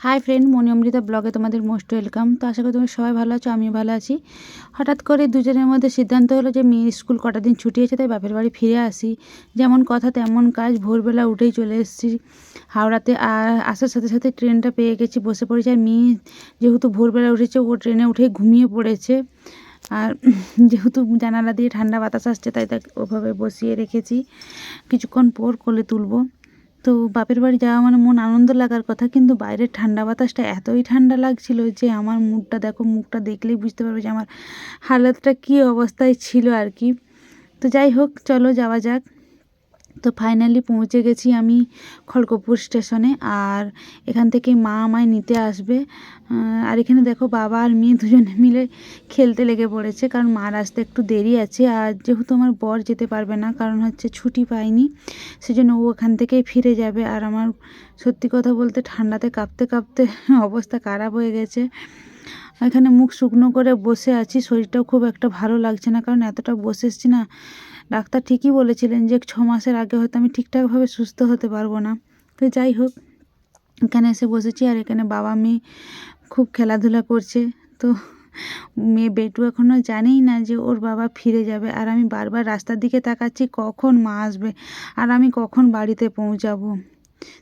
Hi friend মনি অমৃতা ব্লগে তোমাদের most welcome তো আশা করি তুমি সবাই ভালো আছো, আমিও ভালো আছি। হঠাৎ করে দুজনের মধ্যে সিদ্ধান্ত হলো যে মেয়ের স্কুল কটা দিন ছুটি আছে, তাই বাপের বাড়ি ফিরে আসি। যেমন কথা, তেমন কাজ, ভোরবেলা উঠেই চলে এসেছি। হাওড়াতে আর আসার সাথে সাথে ট্রেনটা পেয়ে গেছি, বসে পড়েছি। আর মেয়ে যেহেতু ভোরবেলা উঠেছে, ও ট্রেনে উঠে ঘুমিয়ে পড়েছে। আর যেহেতু জানালা দিয়ে ঠান্ডা বাতাস আসছে, তাই তাকে ওভাবে বসিয়ে রেখেছি। কিছুক্ষণ পর কোলে তুলবো। তো বাপের বাড়ি যাওয়া মানে মন আনন্দ লাগার কথা, কিন্তু বাইরের ঠান্ডা বাতাসটা এতই ঠান্ডা লাগছিল যে আমার মুখটা দেখো, মুখটা দেখলেই বুঝতে পারবে যে আমার হালতটা কী অবস্থায় ছিল আর কি। তো যাই হোক, চলো যাওয়া যাক। তো ফাইনালি পৌঁছে গেছি আমি খড়গপুর স্টেশনে আর এখান থেকে মা আমায় নিতে আসবে। আর এখানে দেখো বাবা আর মেয়ে দুজনে মিলে খেলতে লেগে পড়েছে, কারণ মার আসতে একটু দেরি আছে। আর যেহেতু আমার বর যেতে পারবে না, কারণ হচ্ছে ছুটি পাইনি, সেজন্য ও এখান থেকেই ফিরে যাবে। আর আমার সত্যি কথা বলতে ঠান্ডাতে কাঁপতে কাঁপতে অবস্থা খারাপ হয়ে গেছে। এখানে মুখ শুকনো করে বসে আছি, শরীরটাও খুব একটা ভালো লাগছে না, কারণ এতটা বসেছি না ডাক্তার ঠিকই বলেছিলেন যে ছ মাসের আগে হয়তো আমি ঠিকঠাকভাবে সুস্থ হতে পারব না। তো যাই হোক, এখানে এসে বসেছি আর এখানে বাবা, মেয়ে খুব খেলাধুলা করছে। তো মেয়ে বেটু এখনও জানেই না যে ওর বাবা ফিরে যাবে আর আমি বারবার রাস্তার দিকে তাকাচ্ছি, কখন মা আসবে আর আমি কখন বাড়িতে পৌঁছাবো।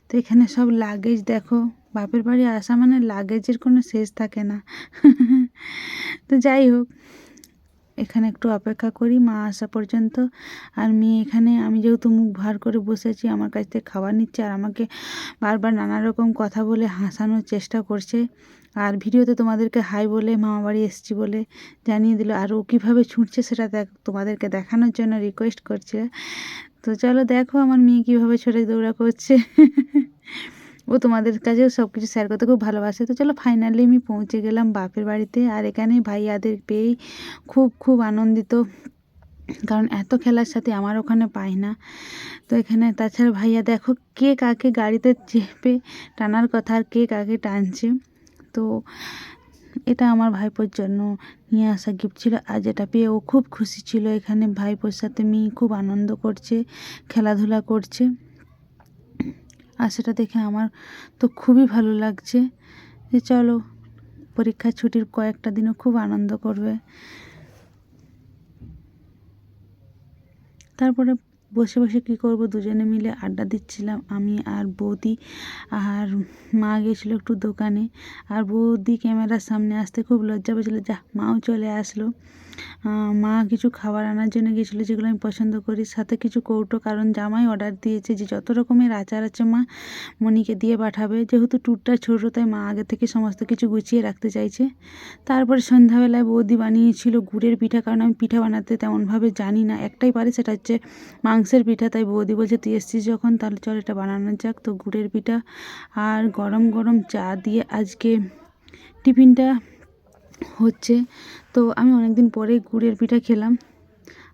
তো এখানে সব লাগেজ দেখো, বাপের বাড়ি আসা মানে লাগেজের কোনো শেষ থাকে না। তো যাই হোক এখানে একটু অপেক্ষা করি, মা আসা পর্যন্ত। আর মেয়ে এখানে, আমি যেহেতু মুখ ভার করে বসেছি আমার কাছ থেকে খাবার নিচ্ছে আর আমাকে বারবার নানা রকম কথা বলে হাসানোর চেষ্টা করছে। আর ভিডিওতে তোমাদেরকে হাই বলে, মামা বাড়ি এসেছি বলে জানিয়ে দিল। আর ও কীভাবে ছুটছে সেটা দেখ, তোমাদেরকে দেখানোর জন্য রিকোয়েস্ট করছে। তো চলো দেখো আমার মেয়ে কীভাবে ছোটে দৌড়া করছে। ও তোমাদের কাছেও সব কিছু শেয়ার করতে খুব ভালোবাসে। তো চলো ফাইনালি আমি পৌঁছে গেলাম বাপের বাড়িতে। আর এখানে ভাইয়াদের পেয়েই খুব খুব আনন্দিত। কারণ এত খেলার সাথে আমার ওখানে পাই না। তো এখানে তাছাড়া ভাইয়া দেখো কে কাকে গাড়িতে চেপে টানার কথা আর কে কাকে টানছে। তো এটা আমার ভাইপোর জন্য নিয়ে আসা গিফট ছিল। আর যেটা পেয়ে ও খুব খুশি ছিল। এখানে ভাইপোর সাথে মেয়ে খুব আনন্দ করছে, খেলাধুলা করছে। আর সেটা দেখে আমার তো খুবই ভালো লাগছে যে চলো পরীক্ষা ছুটির কয়েকটা দিনও খুব আনন্দ করবে। তারপরে বসে বসে কী করব, দুজনে মিলে আড্ডা দিচ্ছিলাম, আমি আর বৌদি আর মা গেছিল একটু দোকানে, আর বৌদি ক্যামেরার সামনে আসতে খুব লজ্জা পেয়েছিলো, যা, মাও চলে আসলো। মা কিছু খাবার আনার জন্য গেছিল যেগুলো আমি পছন্দ করি। সাথে কিছু কৌটো, কারণ জামাই অর্ডার দিয়েছে যে যত রকমের আচার আছে মা মনিকে দিয়ে পাঠাবে। যেহেতু ট্যুরটা ছোটো, তাই মা আগে থেকে সমস্ত কিছু গুছিয়ে রাখতে চাইছে। তারপরে সন্ধ্যাবেলায় বৌদি বানিয়েছিল গুড়ের পিঠা, কারণ আমি পিঠা বানাতে তেমনভাবে জানি না। একটাই পারি, সেটা হচ্ছে মাংসের পিঠা। তাই বৌদি বলছে, তুই এসছিস যখন, তাহলে চল এটা বানানো যাক। তো গুড়ের পিঠা আর গরম গরম চা দিয়ে আজকে টিফিনটা হচ্ছে। তো আমি অনেক দিন পরে গুড়ের পিঠা খেলাম।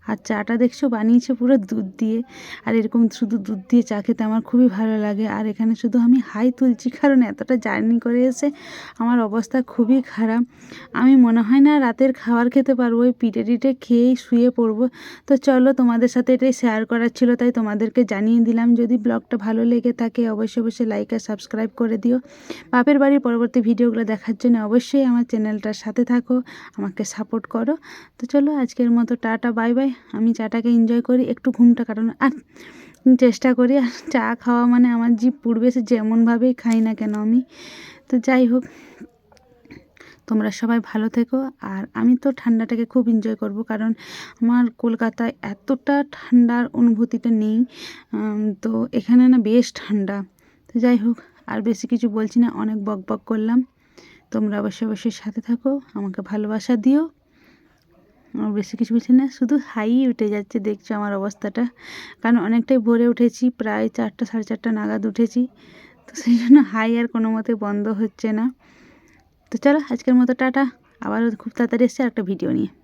আর চাটা দেখছ? বানিয়েছে পুরো দুধ দিয়ে। আর এরকম শুধু দুধ দিয়ে চা খেতে আমার খুবই ভালো লাগে। আর এখানে শুধু আমি হাই তুলছি, কারণ এতটা জার্নি করে এসে আমার অবস্থা খুবই খারাপ। আমি মনে হয় না রাতের খাবার খেতে পারব, ওই পিঠে টিটে খেয়েই শুয়ে পড়ব। তো চলো, তোমাদের সাথে এটাই শেয়ার করার ছিল, তাই তোমাদেরকে জানিয়ে দিলাম। যদি ব্লগটা ভালো লেগে থাকে, অবশ্যই অবশ্যই লাইক আর সাবস্ক্রাইব করে দিও। বাপের বাড়ির পরবর্তী ভিডিওগুলো দেখার জন্য অবশ্যই আমার চ্যানেলটার সাথে থাকো, আমাকে সাপোর্ট করো। তো চলো, আজকের মতো টাটা বাই বাই আমি চাটাকে এনজয় করি, একটু ঘুমটা কাটানো, আর চেষ্টা করি, আর চা খাওয়া মানে আমার জিভ পুড়বে, সে যেমনভাবেই খাই না কেন আমি। তো যাই হোক, তোমরা সবাই ভালো থেকো, আর আমি তো ঠান্ডাটাকে খুব এনজয় করব, কারণ আমার কলকাতায় এতটা ঠান্ডার অনুভূতিটা নেই তো এখানে না বেশ ঠান্ডা। তো যাই হোক, আর বেশি কিছু বলছি না, অনেক বক বক করলাম। তোমরা অবশ্যই অবশ্যই সাথে থাকো, আমাকে ভালোবাসা দিও। আমার বেশি কিছু বলছি না, শুধু হাই উঠে যাচ্ছে, দেখছ আমার অবস্থাটা। কারণ অনেকটাই ভোরে উঠেছি, প্রায় চারটা, সাড়ে চারটা নাগাদ উঠেছি। তো সেই জন্য হাই আর কোনো মতে বন্ধ হচ্ছে না। তো চলো, আজকের মতো টাটা। আবারও খুব তাড়াতাড়ি এসছে আর একটা ভিডিও নিয়ে।